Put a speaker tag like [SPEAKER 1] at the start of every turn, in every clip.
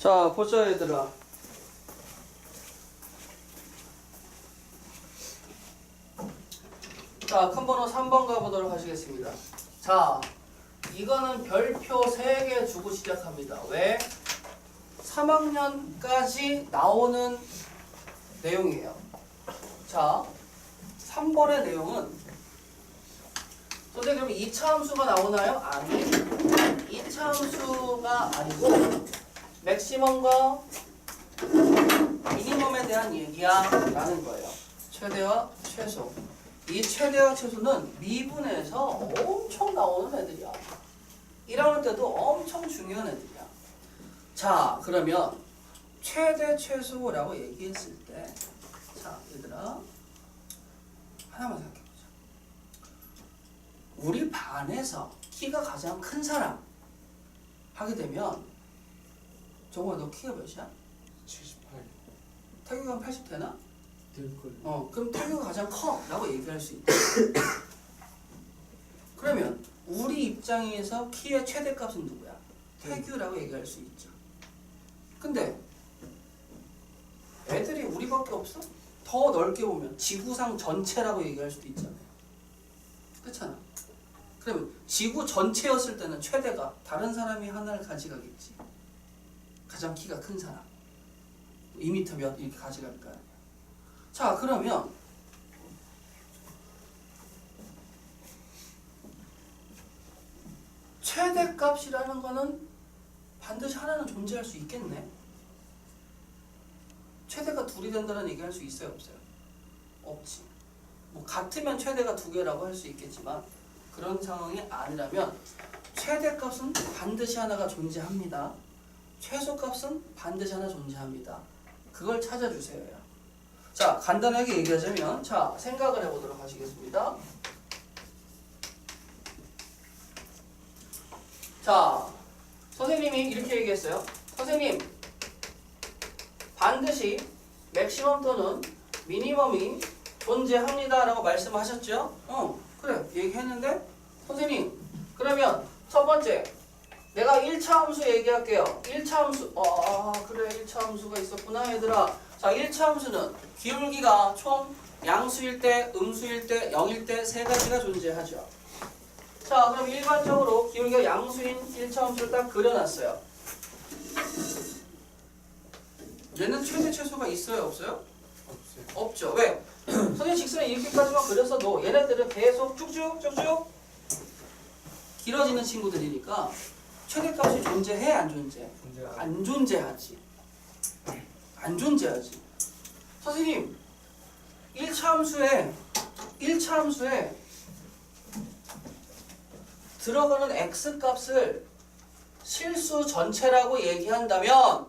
[SPEAKER 1] 자, 보자 얘들아. 자, 큰 번호 3번 가보도록 하시겠습니다. 자, 이거는 별표 3개 주고 시작합니다. 왜? 3학년까지 나오는 내용이에요. 자, 3번의 내용은 선생님 그럼 2차 함수가 나오나요? 아니 2차 함수가 아니고 맥시멈과 미니멈에 대한 얘기야 라는 거예요. 최대와 최소. 이 최대와 최소는 미분에서 엄청 나오는 애들이야. 1학년 때도 엄청 중요한 애들이야. 자 그러면 최대 최소라고 얘기했을 때 자 얘들아 하나만 생각해보자. 우리 반에서 키가 가장 큰 사람 하게 되면 정우야 너 키가 몇이야?
[SPEAKER 2] 78
[SPEAKER 1] 태규가 한 80 되나?
[SPEAKER 2] 될걸
[SPEAKER 1] 어 그럼 태규가 가장 커 라고 얘기할 수 있다 그러면 우리 입장에서 키의 최대값은 누구야? 태규라고 얘기할 수 있죠 근데 애들이 우리밖에 없어? 더 넓게 보면 지구상 전체라고 얘기할 수도 있잖아요 그렇잖아 그러면 지구 전체였을 때는 최대가 다른 사람이 하나를 가져가겠지 가장 키가 큰 사람. 2m 몇 이렇게 가져갈 거 아니야. 자 그러면 최대값이라는 거는 반드시 하나는 존재할 수 있겠네. 최대가 둘이 된다는 얘기 할 수 있어요 없어요? 없지. 뭐 같으면 최대가 두 개라고 할 수 있겠지만 그런 상황이 아니라면 최대값은 반드시 하나가 존재합니다 최소값은 반드시 하나 존재합니다 그걸 찾아주세요 자, 간단하게 얘기하자면, 자, 생각을 해보도록 하시겠습니다. 자, 선생님이 이렇게 얘기했어요. 선생님, 반드시 맥시멈 또는 미니멈이 존재합니다. 라고 말씀하셨죠? 어, 그래. 얘기했는데, 선생님, 그러면 첫 번째, 내가 1차 함수 얘기할게요. 1차 함수, 어, 아, 그래. 1차 함수가 있었구나, 얘들아. 자, 1차 함수는 기울기가 총 양수일 때, 음수일 때, 0일 때 세 가지가 존재하죠. 자, 그럼 일반적으로 기울기가 양수인 1차 함수를 딱 그려놨어요. 얘는 최대 최소가 있어요, 없어요?
[SPEAKER 2] 없어요
[SPEAKER 1] 없죠. 왜? 선생님 직선에 이렇게까지만 그렸어도 얘네들은 계속 쭉쭉 쭉쭉 길어지는 친구들이니까 최대값이 존재해, 안 존재? 안 존재하지. 안 존재하지. 선생님, 1차 함수에 1차 함수에 들어가는 x 값을 실수 전체라고 얘기한다면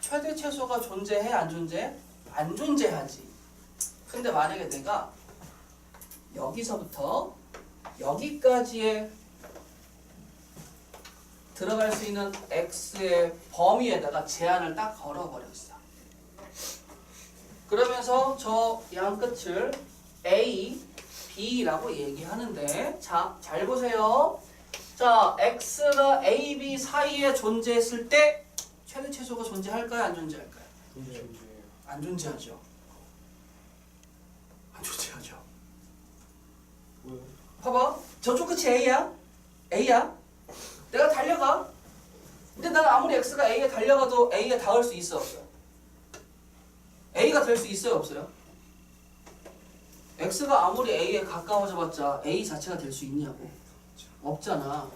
[SPEAKER 1] 최대 최소가 존재해 안 존재해? 안 존재하지. 근데 만약에 내가 여기서부터 여기까지의 들어갈 수 있는 x의 범위에다가 제한을 딱 걸어버렸어. 그러면서 저 양 끝을 a, b라고 얘기하는데 자, 잘 보세요. 자, x가 a, b 사이에 존재했을 때 최대 최소가 존재할까요? 안 존재할까요? 안 존재하죠. 안 존재하죠. 봐봐. 저쪽 끝이 A야. A야. 내가 달려가. 근데 난 아무리 X가 A에 달려가도 A에 닿을 수 있어 없어요? A가 될 수 있어요 없어요? X가 아무리 A에 가까워져 봤자 A 자체가 될 수 있냐고. 없잖아.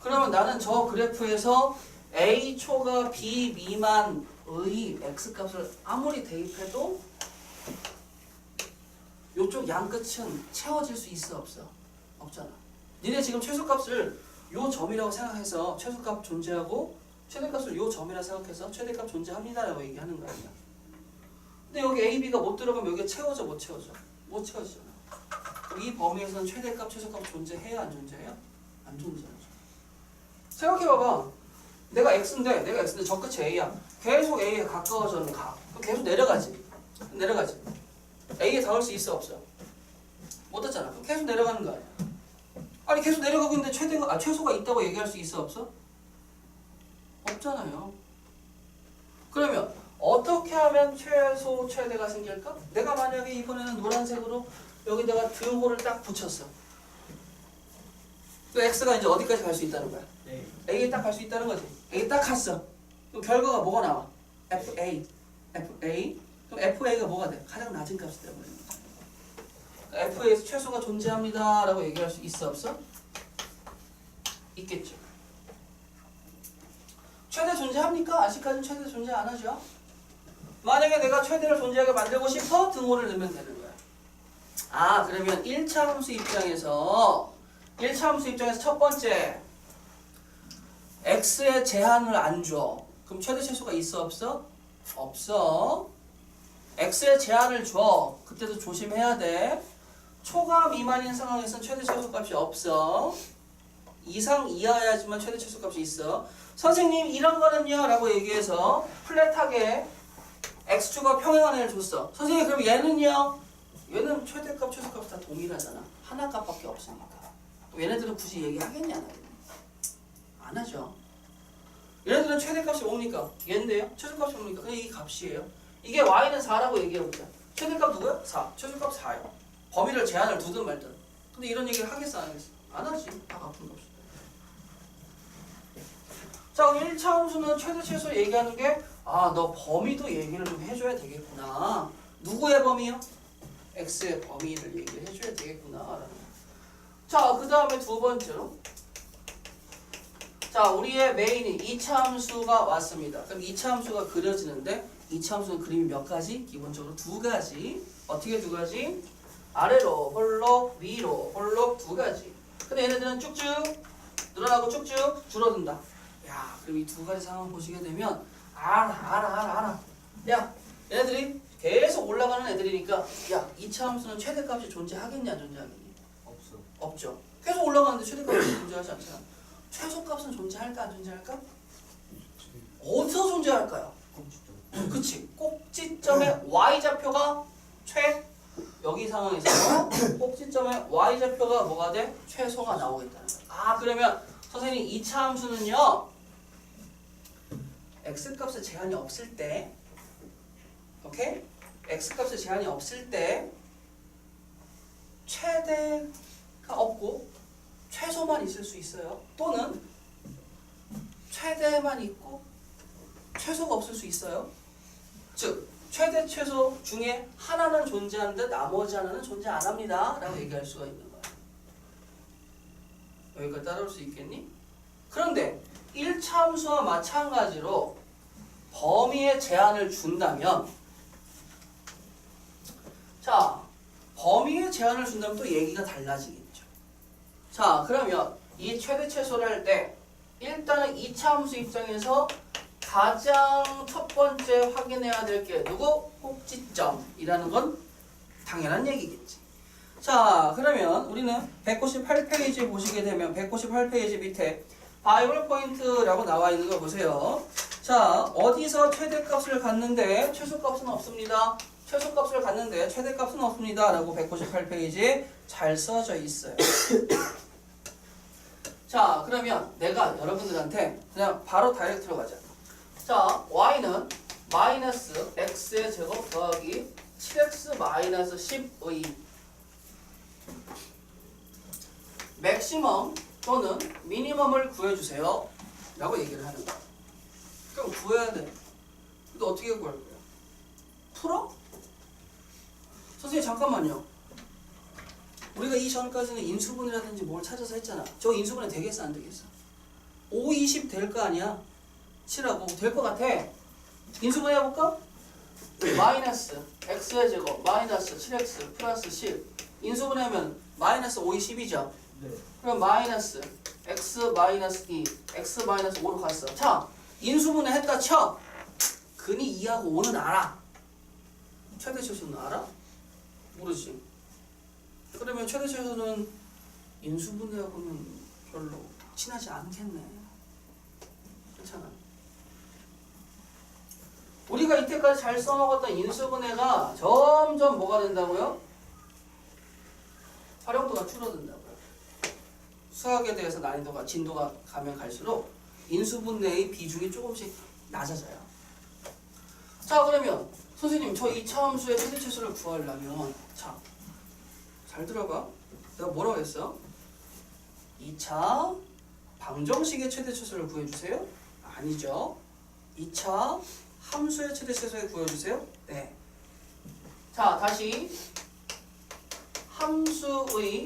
[SPEAKER 1] 그러면 나는 저 그래프에서 A 초가 B 미만의 X 값을 아무리 대입해도 요쪽 양 끝은 채워질 수 있어 없어? 없잖아. 니네 지금 최소값을 요 점이라고 생각해서 최소값 존재하고 최대값을 요 점이라 생각해서 최대값 존재합니다라고 얘기하는 거 아니야. 근데 여기 A, B가 못 들어가면 여기 채워져 못 채워져? 못. 그럼 이 범위에서는 최대값, 최소값 존재해요 안 존재해요? 안 존재하죠. 생각해봐봐. 내가 X인데 내가 X인데 저 끝이 A야. 계속 A에 가까워져 가. 계속 내려가지. 내려가지. A에 닿을 수 있어 없어? 못 닿잖아. 계속 내려가는 거 아니야. 아니 계속 내려가고 있는데 최대가 아 최소가 있다고 얘기할 수 있어 없어? 없잖아요. 그러면 어떻게 하면 최소 최대가 생길까? 내가 만약에 이번에는 노란색으로 여기다가 등호를 딱 붙였어. 또 x가 이제 어디까지 갈 수 있다는 거야?
[SPEAKER 2] 네.
[SPEAKER 1] A에 딱갈 수 있다는 거지. A 딱 갔어. 그럼 결과가 뭐가 나와? FA. FA. 그럼 FA가 뭐가 돼? 가장 낮은 값이 되버리는 거야. FA에서 최소가 존재합니다. 라고 얘기할 수 있어 없어? 있겠죠. 최대 존재합니까? 아직까지는 최대 존재 안 하죠. 만약에 내가 최대를 존재하게 만들고 싶어 등호를 넣으면 되는 거야. 아 그러면 1차 함수 입장에서 1차 함수 입장에서 첫 번째 x의 제한을 안 줘. 그럼 최대 최소가 있어 없어? 없어. x의 제한을 줘. 그때도 조심해야 돼. 초과 미만인 상황에서는 최대 최소 값이 없어. 이상 이하여야지만 최대 최소 값이 있어. 선생님 이런 거는요 라고 얘기해서 플랫하게 x축과 평행한 애를 줬어. 선생님 그럼 얘는요? 얘는 최대값 최소값 다 동일하잖아. 하나 값밖에 없으니까. 얘네들은 굳이 얘기하겠냐 안 하겠냐? 안 하죠. 얘네들은 최대값이 뭡니까? 얘인데요. 최소값이 뭡니까? 그냥 이 값이에요. 이게 y는 4라고 얘기해보자. 최대값 누구야? 4. 최소값 4요. 범위를 제한을 두든 말든. 근데 이런 얘기를 하겠어 안 하겠어? 안 하지. 다 같은 값이. 자, 그럼 1차 함수는 최대 최소 얘기하는 게 아, 너 범위도 얘기를 좀 해줘야 되겠구나. 누구의 범위요? x의 범위를 얘기를 해줘야 되겠구나. 자, 그 다음에 두 번째로. 자, 우리의 메인이 2차 함수가 왔습니다. 그럼 2차 함수가 그려지는데 2차 함수는 그림이 몇 가지? 기본적으로 두 가지. 어떻게 두 가지? 아래로 홀록, 위로 홀록 두 가지. 근데 얘네들은 쭉쭉 늘어나고 쭉쭉 줄어든다. 야, 그럼 이 두 가지 상황 보시게 되면 알아, 알아, 알아, 알아. 야, 얘네들이 계속 올라가는 애들이니까 야, 2차 함수는 최대값이 존재하겠냐, 안 존재하겠냐?
[SPEAKER 2] 없어.
[SPEAKER 1] 없죠. 계속 올라가는데 최대값이 존재하지 않잖아. 최소값은 존재할까, 안 존재할까? 어디서 존재할까요? 그치. 꼭지점의 y좌표가 최 여기 상황에서 꼭지점의 y좌표가 뭐가 돼? 최소가 나오겠다는 거야. 아 그러면 선생님 2차 함수는요 x값에 제한이 없을 때 오케이? x값에 제한이 없을 때 최대가 없고 최소만 있을 수 있어요. 또는 최대만 있고 최소가 없을 수 있어요. 즉 최대 최소 중에 하나는 존재하는데 나머지 하나는 존재 안 합니다. 라고 얘기할 수가 있는 거야. 여기까지 따라올 수 있겠니? 그런데 1차 함수와 마찬가지로 범위의 제한을 준다면 자 범위의 제한을 준다면 또 얘기가 달라지겠죠. 자 그러면 이 최대 최소를 할 때 일단은 2차 함수 입장에서 가장 첫 번째 확인해야 될 게 누구? 꼭지점이라는 건 당연한 얘기겠지. 자, 그러면 우리는 198페이지 보시게 되면 198페이지 밑에 바이블 포인트라고 나와 있는 거 보세요. 자, 어디서 최대값을 갖는데 최소값은 없습니다. 최소값을 갖는데 최대값은 없습니다. 라고 198페이지에 잘 써져 있어요. 자, 그러면 내가 여러분들한테 그냥 바로 다이렉트로 가자. 자, y는 마이너스 x의 제곱 더하기 7x 마이너스 10의 맥시멈 또는 미니멈을 구해주세요. 라고 얘기를 하는 거야. 그럼 구해야 돼. 근데 어떻게 구할 거야? 풀어? 선생님 잠깐만요. 우리가 이 전까지는 인수분해라든지 뭘 찾아서 했잖아. 저 인수분해 되겠어 안 되겠어? 5, 20 될 거 아니야? 7하고 될 것 같아. 인수분해 해볼까? 마이너스 x의 제곱 마이너스 7x 플러스 10 인수분해하면 마이너스 5, 20이죠.
[SPEAKER 2] 네.
[SPEAKER 1] 그럼 마이너스 x 마이너스 2 x 마이너스 5로 갔어. 자 인수분해 했다 쳐. 근이 2하고 5는 알아. 최대 최소는 알아? 모르지. 그러면 최대 최소는 인수분해하고는 별로 친하지 않겠네. 그렇잖아. 우리가 이때까지 잘 써먹었던 인수분해가 점점 뭐가 된다고요? 활용도가 줄어든다고요. 수학에 대해서 난이도가 진도가 가면 갈수록 인수분해의 비중이 조금씩 낮아져요. 자 그러면 선생님 저 이 차함수의 최대치수를 구하려면 자 잘 들어봐 내가 뭐라고 했어? 2차 방정식의 최대치수를 구해주세요? 아니죠 2차 함수의 최대치수를 구해주세요? 네. 자 다시 함수의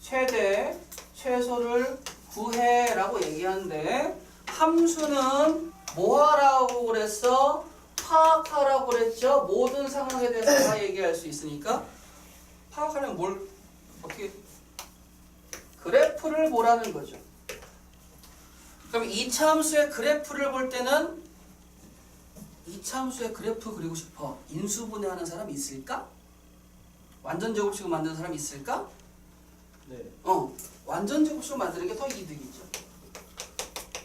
[SPEAKER 1] 최대 최소를 구해라고 얘기하는데 함수는 뭐하라고 그랬어? 파악하라고 그랬죠? 모든 상황에 대해서 다 얘기할 수 있으니까 파악하려면 뭘 어떻게 그래프를 보라는 거죠. 그럼 이차 함수의 그래프를 볼 때는 이차 함수의 그래프 그리고 싶어 인수분해하는 사람 있을까? 완전 제곱식을 만드는 사람 있을까?
[SPEAKER 2] 네.
[SPEAKER 1] 어, 완전 제곱식을 만드는 게 더 이득이죠.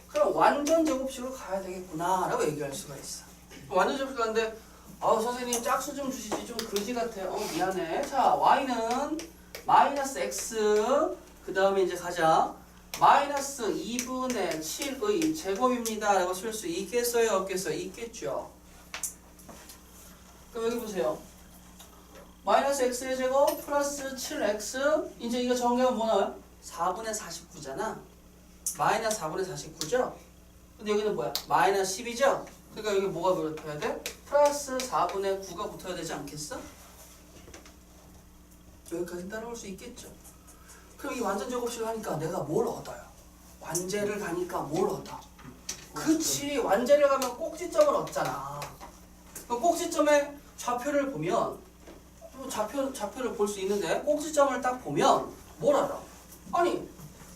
[SPEAKER 1] 그럼 완전 제곱식으로 가야 되겠구나 라고 얘기할 수가 있어. 완전 제곱식 가는데 아 선생님 짝수 좀 주시지 좀 그지 같아. 어 미안해. 자 y는 마이너스 x 그 다음에 이제 가자. 마이너스 2분의 7의 제곱입니다. 라고 쓸 수 있겠어요? 없겠어요? 있겠죠. 그럼 여기 보세요. 마이너스 x의 제곱 플러스 7x 이제 이거 정리하면 뭐 나와요? 4분의 49잖아 마이너스 4분의 49죠? 근데 여기는 뭐야? 마이너스 10이죠? 그러니까 여기 뭐가 붙어야 돼? 플러스 4분의 9가 붙어야 되지 않겠어? 여기까지 따라올 수 있겠죠 그럼 이 완전 제곱식을 하니까 내가 뭘 얻어요? 완제를 가니까 뭘 얻어? 그치 완제를 가면 꼭지점을 얻잖아 그럼 꼭지점의 좌표를 보면 또 좌표, 좌표를 볼 수 있는데 꼭지점을 딱 보면 뭘 알아? 아니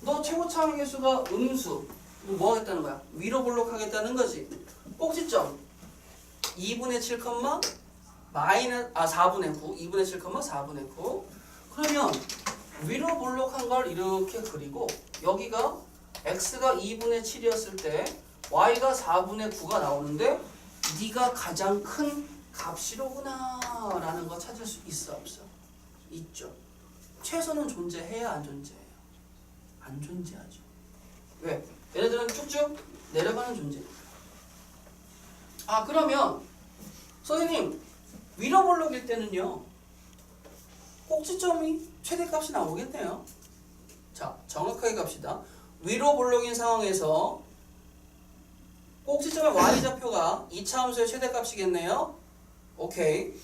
[SPEAKER 1] 너 최고 차항 개수가 음수. 뭐 하겠다는 거야? 위로 볼록하겠다는 거지. 꼭지점. 2분의 7, 마이너스 아 4분의 9 2분의 7, 4분의 9 그러면 위로 볼록한 걸 이렇게 그리고 여기가 x가 2분의 7이었을 때 y가 4분의 9가 나오는데 네가 가장 큰 값이로구나 라는 거 찾을 수 있어 없어? 있죠 최소는 존재해야 안 존재해요? 안 존재하죠 왜? 얘네들은 쭉쭉 내려가는 존재니까 아 그러면 선생님 위로 볼록일 때는요 꼭지점이 최대값이 나오겠네요 자 정확하게 갑시다 위로 볼록인 상황에서 꼭지점의 y좌표가 2차 함수의 최대값이겠네요 오케이.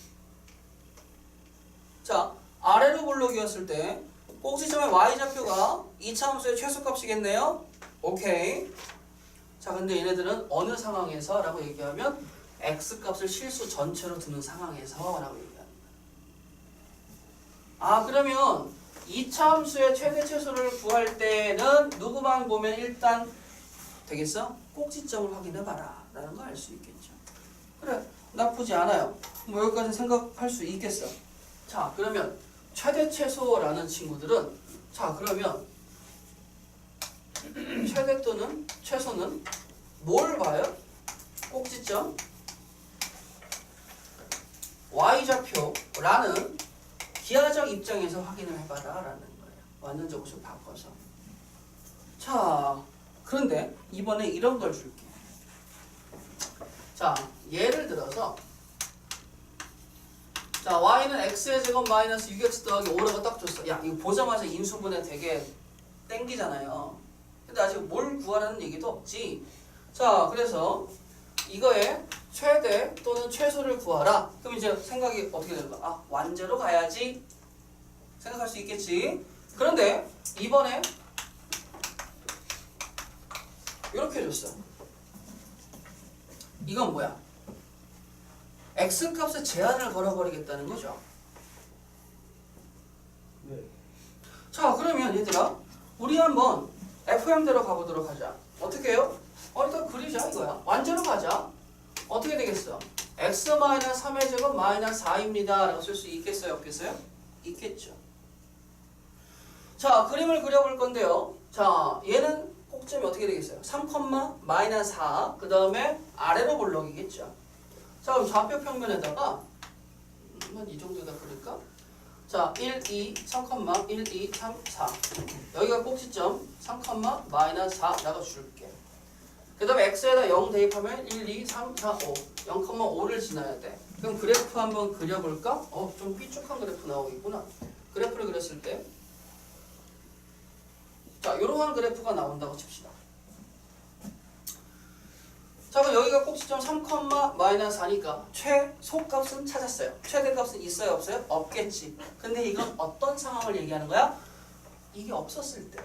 [SPEAKER 1] 자, 아래로 볼록이었을 때 꼭지점의 y좌표가 2차 함수의 최소값이겠네요. 오케이. 자, 근데 얘네들은 어느 상황에서 라고 얘기하면 x값을 실수 전체로 두는 상황에서 라고 얘기합니다. 아, 그러면 2차 함수의 최대 최소를 구할 때는 누구만 보면 일단 되겠어? 꼭지점을 확인해 봐라 라는 거 알 수 있겠죠. 그래. 나쁘지 않아요. 뭐 여기까지 생각할 수 있겠어. 자, 그러면 최대 최소라는 친구들은 자, 그러면 최대 또는 최소는 뭘 봐요? 꼭지점 y좌표라는 기하적 입장에서 확인을 해봐라라는 거예요. 완전 저것을 바꿔서. 자, 그런데 이번에 이런 걸 줄게. 자, 예를 들어서 자, y는 x의 제곱 마이너스 6x 더하기 5라고 딱 줬어. 야, 이거 보자마자 인수분해 되게 땡기잖아요. 근데 아직 뭘 구하라는 얘기도 없지. 자, 그래서 이거의 최대 또는 최소를 구하라. 그럼 이제 생각이 어떻게 거야? 아, 완제로 가야지. 생각할 수 있겠지. 그런데 이번에 이렇게 줬어. 이건 뭐야? X 값에 제한을 걸어버리겠다는 거죠.
[SPEAKER 2] 네.
[SPEAKER 1] 자, 그러면 얘들아, 우리 한번 FM대로 가보도록 하자. 어떻게 해요? 어, 일단 그리자 이거야. 완제로 가자. 어떻게 되겠어? x 마이너스 3의 제곱 마이너스 4입니다. 라고 쓸 수 있겠어요? 없겠어요? 있겠죠. 자, 그림을 그려볼 건데요. 자, 얘는 꼭점이 어떻게 되겠어요? 3, 마이너스 4. 그 다음에 아래로 볼록이겠죠. 자, 그럼 좌표 평면에다가 음, 한이 정도다 그럴까? 자, 1, 2, 3, 1, 2, 3, 4. 여기가 꼭지점 3, 마이너스 4 라고 줄게. 그 다음에 x에다 0 대입하면 1, 2, 3, 4, 5 0,5를 지나야 돼 그럼 그래프 한번 그려볼까? 어, 좀 삐쭉한 그래프 나오겠구나 그래프를 그렸을 때 자, 이러한 그래프가 나온다고 칩시다 자, 그럼 여기가 꼭지점 3, 마이너스 4니까 최소값은 찾았어요. 최대값은 있어요, 없어요? 없겠지. 근데 이건 어떤 상황을 얘기하는 거야? 이게 없었을 때.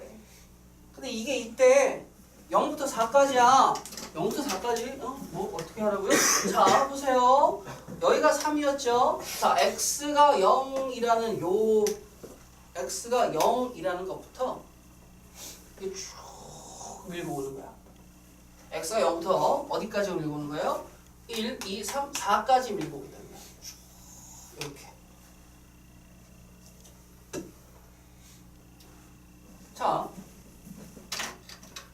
[SPEAKER 1] 근데 이게 이때 0부터 4까지야. 0부터 4까지? 어? 뭐 어떻게 하라고요? 자, 보세요. 여기가 3이었죠? 자, x가 0이라는 요 x가 0이라는 것부터 이렇게 쭉 밀고 오는 거야. X가 0부터 어디까지 밀고 오는 거예요? 1, 2, 3, 4까지 밀고 오게 됩니다. 쭉 이렇게. 자,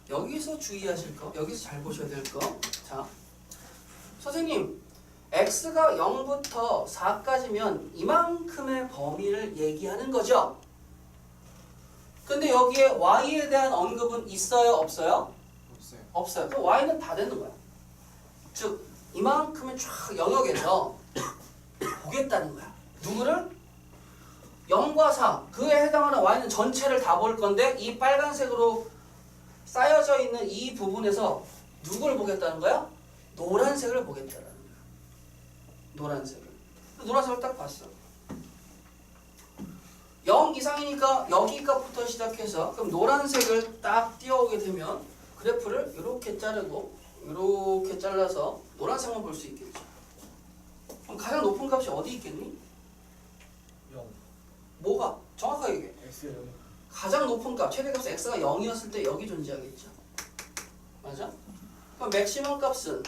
[SPEAKER 1] 여기서 주의하실 거, 여기서 잘 보셔야 될 거. 자, 선생님, x가 0부터 4까지면 이만큼의 범위를 얘기하는 거죠. 근데 여기에 y에 대한 언급은 있어요,
[SPEAKER 2] 없어요?
[SPEAKER 1] 없어요. 그럼 y는 다 되는 거야. 즉 이만큼의 쫙 영역에서 보겠다는 거야. 누구를? 0과 4 그에 해당하는 y는 전체를 다 볼 건데 이 빨간색으로 쌓여져 있는 이 부분에서 누굴 보겠다는 거야? 노란색을 보겠다는 거야. 노란색을. 노란색을 딱 봤어. 0 이상이니까 여기 값부터 시작해서 그럼 노란색을 딱 띄워오게 되면 그래프를 이렇게 자르고 이렇게 잘라서 노란색만 볼 수 있겠죠. 그럼 가장 높은 값이 어디 있겠니?
[SPEAKER 2] 0.
[SPEAKER 1] 뭐가? 정확하게 얘기해.
[SPEAKER 2] X 0.
[SPEAKER 1] 가장 높은 값, 최대값 x가 0이었을 때 여기 존재하겠죠. 맞아? 그럼 맥시멈 값은